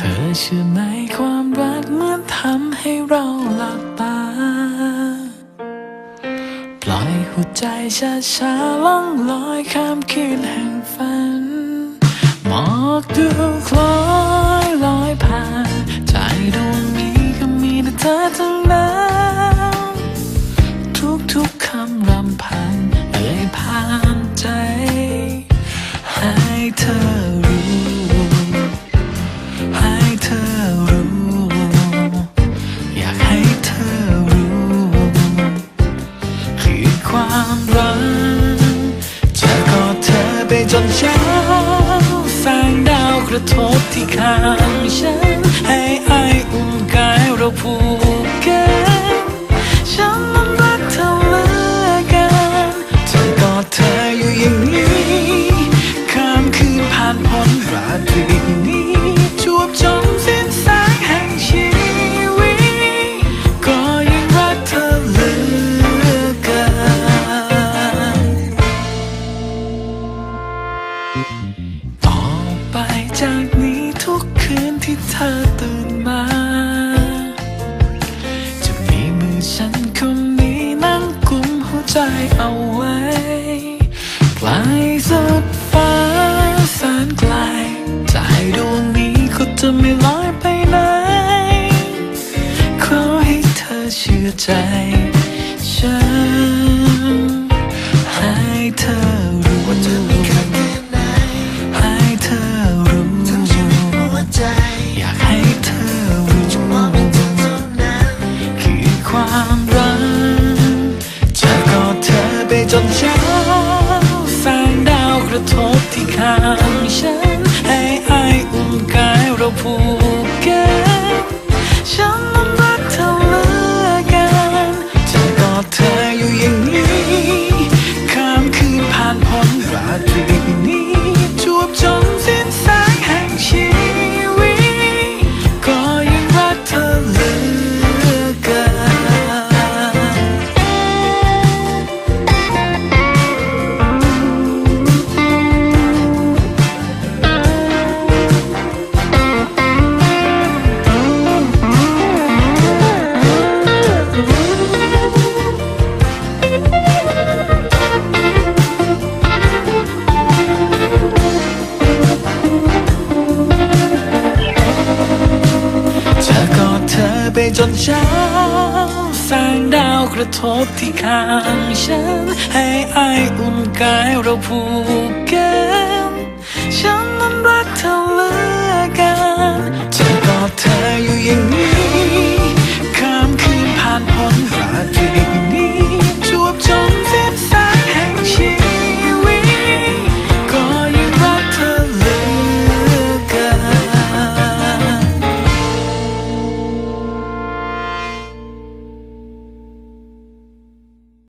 ธอเชื่อไหมความรักมันทำให้เราหลับตา ปล่อยหัวใจช้าช้าๆล่องลอยข้ามคืนแห่งฝัน หมอกดูคล้อยลอยผ่าน ใจดวงนี้ก็มีแต่เธอทั้งนั้น ความรักจะกอดเธอไปจนเช้าแสงดาวกระทบที่ข้างฉัน ธอตื่นมา จะมีมือฉันคนนี้นั่งกุมหัวใจเอาไว้ไกลสุดฟ้าแสนไกล ใจดวงนี้ก็จะไม่ลอยไปไหน ขอให้เธอเชื่อใจ ไจนเช้าแสงดาวกระทบที่ข้างฉัน ให้อายอุ่นกายเราผูกเกันฉันนั้นรักเธอเลือกันจะกอดเธออยู่อย่างนี้